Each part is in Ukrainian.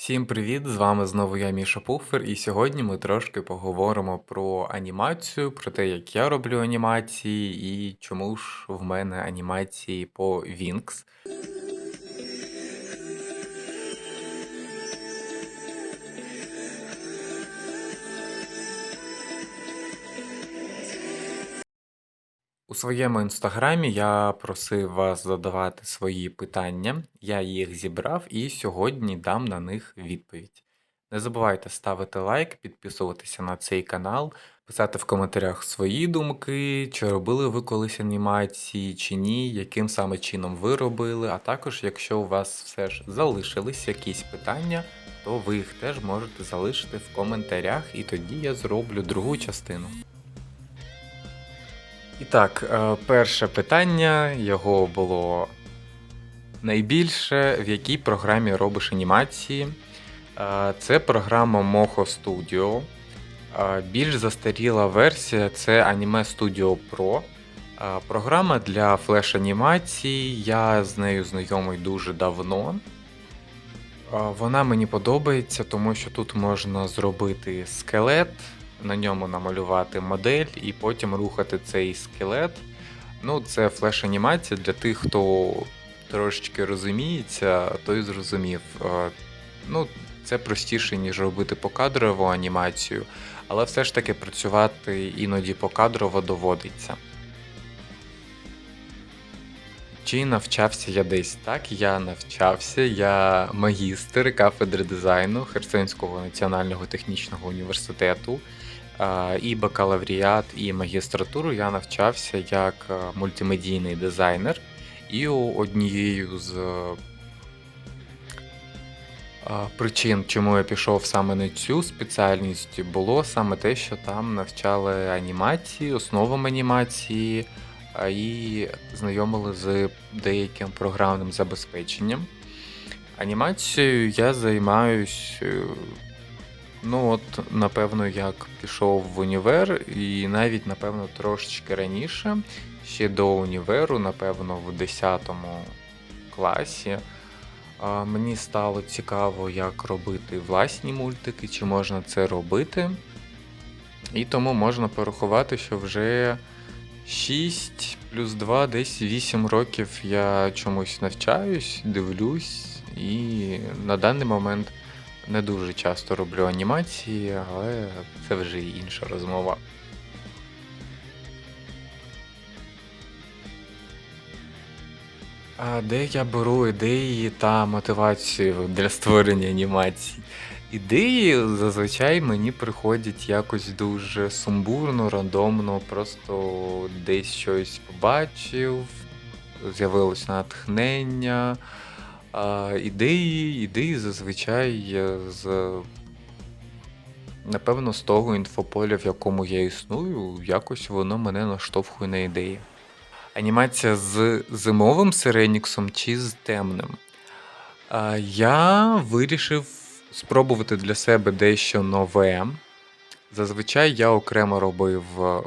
Всім привіт! З вами знову я, Міша Пуфер, і сьогодні ми трошки поговоримо про анімацію, про те, як я роблю анімації, і чому ж в мене анімації по Wings. У своєму інстаграмі я просив вас задавати свої питання, я їх зібрав і сьогодні дам на них відповідь. Не забувайте ставити лайк, підписуватися на цей канал, писати в коментарях свої думки, чи робили ви колись анімації, чи ні, яким саме чином ви робили. А також, якщо у вас все ж залишились якісь питання, то ви їх теж можете залишити в коментарях, і тоді я зроблю другу частину. І так, е, перше питання його було найбільше, в якій програмі робиш анімації. Е, Це програма Moho Studio. Е, Більш застаріла версія це Anime Studio Pro. Програма для флеш-анімації. Я з нею знайомий дуже давно. Вона мені подобається, тому що тут можна зробити скелет, на ньому намалювати модель і потім рухати цей скелет. Ну, це флеш-анімація для тих, хто трошечки розуміється, той зрозумів. Е, Ну, це простіше, ніж робити покадрову анімацію, але все ж таки працювати іноді покадрово доводиться. Чи навчався я десь? Так, я навчався. Я магістр кафедри дизайну Херсонського національного технічного університету. І бакалавріат, і магістратуру я навчався як е, мультимедійний дизайнер. І однією з е, причин, чому я пішов саме на цю спеціальність, було саме те, що там навчали анімації, основам анімації і знайомили з деяким програмним забезпеченням. Анімацією я займаюсь, е, ну от, напевно, як пішов в універ, і навіть, напевно, трошечки раніше, ще до універу, напевно, в 10 класі. Мені стало цікаво, як робити власні мультики, чи можна це робити. І тому можна порахувати, що вже 6 плюс 2, десь 8 років я чомусь навчаюсь, дивлюсь, і на даний момент не дуже часто роблю анімації, але це вже інша розмова. Де я беру ідеї та мотивацію для створення анімацій? Ідеї зазвичай мені приходять якось дуже сумбурно, рандомно, просто десь щось побачив, з'явилось натхнення. А ідеї, ідеї зазвичай з, напевно, з того інфополя, в якому я існую, якось воно мене наштовхує на ідеї. Анімація з зимовим сиреніксом чи з темним. Я вирішив спробувати для себе дещо нове. Зазвичай я окремо робив е,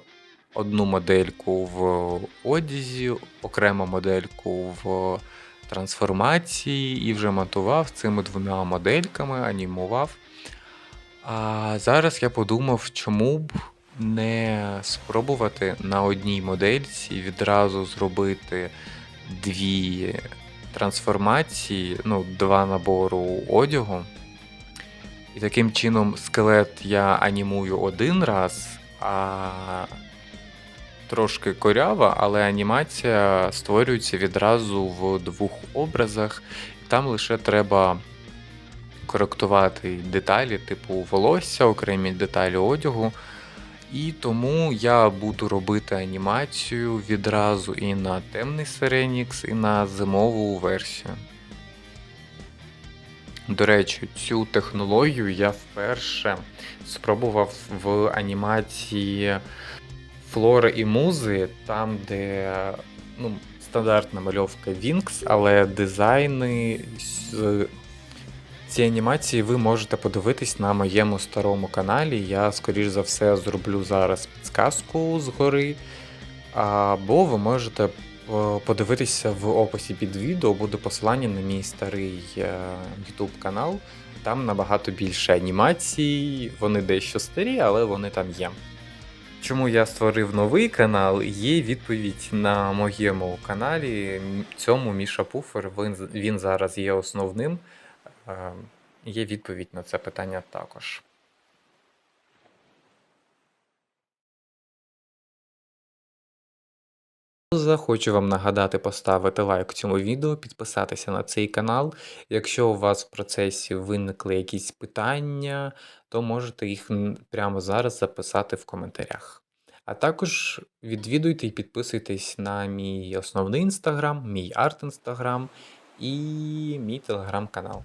одну модельку в одязі, окрему модельку в трансформації і вже монтував цими двома модельками, анімував. А зараз я подумав, чому б не спробувати на одній модельці відразу зробити дві трансформації, ну, два набору одягу. І таким чином скелет я анімую один раз, а трошки корява, але анімація створюється відразу в двох образах. Там лише треба коректувати деталі, типу волосся, окремі деталі одягу. І тому я буду робити анімацію відразу і на темний Сиренікс, і на зимову версію. До речі, цю технологію я вперше спробував в анімації Флори і Музи, там, де ну, стандартна мальовка Wings, але дизайни з ці анімації ви можете подивитись на моєму старому каналі. Я, скоріш за все, зроблю зараз підсказку згори. Або ви можете е, подивитися в описі під відео, буде посилання на мій старий е, YouTube канал, там набагато більше анімацій, вони дещо старі, але вони там є. Чому я створив новий канал? Є відповідь на моєму каналі. Цьому Міша Пуфер, він, він зараз є основним. Е, Є відповідь на це питання також. Хочу вам нагадати поставити лайк цьому відео, підписатися на цей канал. Якщо у вас в процесі виникли якісь питання, то можете їх прямо зараз записати в коментарях. А також відвідуйте і підписуйтесь на мій основний інстаграм, мій арт-інстаграм і мій телеграм-канал.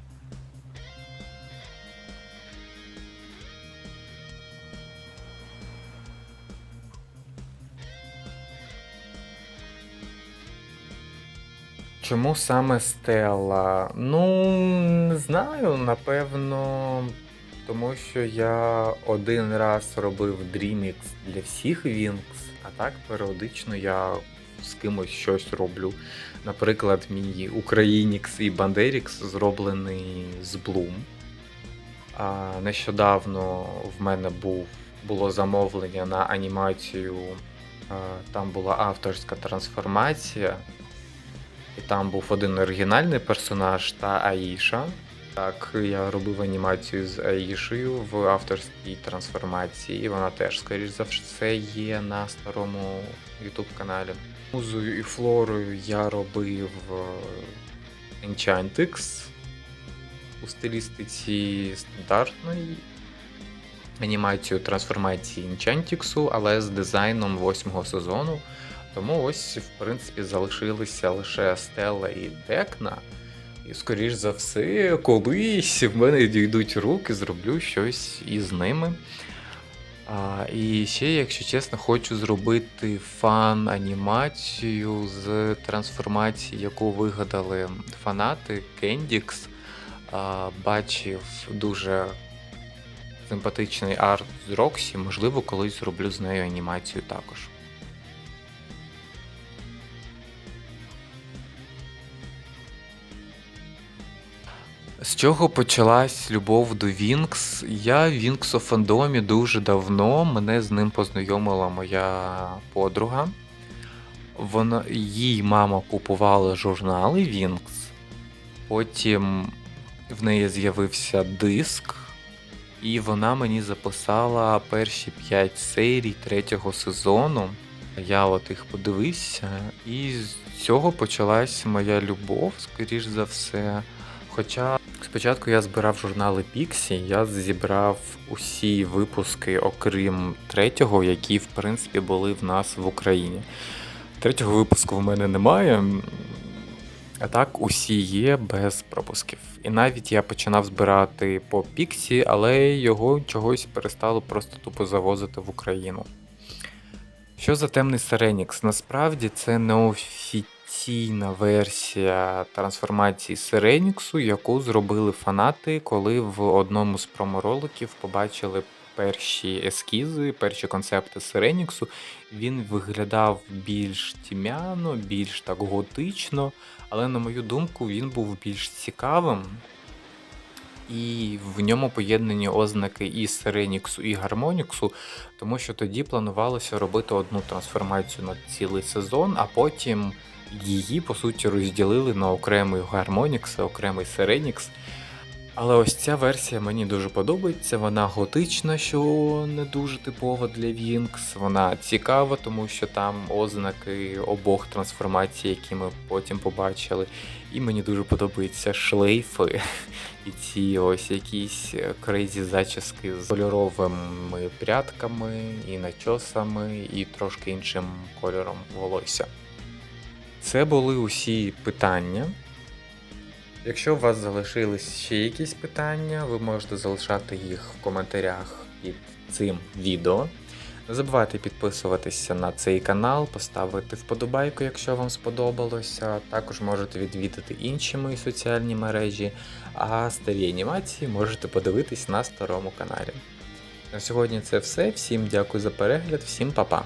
Чому саме Стелла? Ну, не знаю, напевно, тому що я один раз робив DreamX для всіх Wings, а так періодично я з кимось щось роблю. Наприклад, мій Українікс і Бандерікс зроблений з Bloom. А нещодавно в мене був, було замовлення на анімацію. Там була авторська трансформація. І там був один оригінальний персонаж та Аїша. Так, я робив анімацію з Аїшею в авторській трансформації. і Вона теж, скоріш за все, є на старому YouTube каналі. Музою і флорою я робив е, Enchantix у стилістиці стандартної. Анімацію трансформації Enchantix, але з дизайном восьмого сезону. Тому ось, в принципі, залишилися лише Стелла і Декна. І, скоріш за все, колись в мене дійдуть руки, зроблю щось із ними. А, і ще, якщо чесно, хочу зробити фан-анімацію з трансформації, яку вигадали фанати. А, бачив дуже симпатичний арт з Роксі, можливо, колись зроблю з нею анімацію також. З чого почалась любов до Вінкс? Я Вінкс у фандомі дуже давно. Мене з ним познайомила моя подруга. Вона, їй мама купувала журнали Вінкс. Потім в неї з'явився диск, і вона мені записала перші 5 серій третього сезону. Я от їх подивився, і з цього почалась моя любов, скоріш за все. Хоча спочатку я збирав журнали Піксі, я зібрав усі випуски, окрім третього, які в принципі були в нас в Україні. Третього випуску в мене немає. А так, усі є без пропусків. І навіть я починав збирати по Піксі, але його чогось перестало просто тупо завозити в Україну. Що за темний Сиренікс? Насправді це неофіційна версія трансформації Сиреніксу, яку зробили фанати, коли в одному з промороликів побачили перші ескізи, перші концепти Сиреніксу. Він виглядав більш тім'яно, більш так готично, але, на мою думку, він був більш цікавим. І в ньому поєднані ознаки і Сиреніксу, і Гармоніксу, тому що тоді планувалося робити одну трансформацію на цілий сезон, а потім її, по суті, розділили на окремий і окремий Сиренікс. Але ось ця версія мені дуже подобається. Вона готична, що не дуже типова для Вінкс. Вона цікава, тому що там ознаки обох трансформацій, які ми потім побачили. І мені дуже подобаються шлейфи і ці ось якісь крейзі зачіски з кольоровими прядками і начосами, і трошки іншим кольором волосся. Це були усі питання. Якщо у вас залишились ще якісь питання, ви можете залишати їх в коментарях під цим відео. Не забувайте підписуватися на цей канал, поставити вподобайку, якщо вам сподобалося. Також можете відвідати інші мої соціальні мережі, а старі анімації можете подивитись на старому каналі. На сьогодні це все. Всім дякую за перегляд, всім па-па!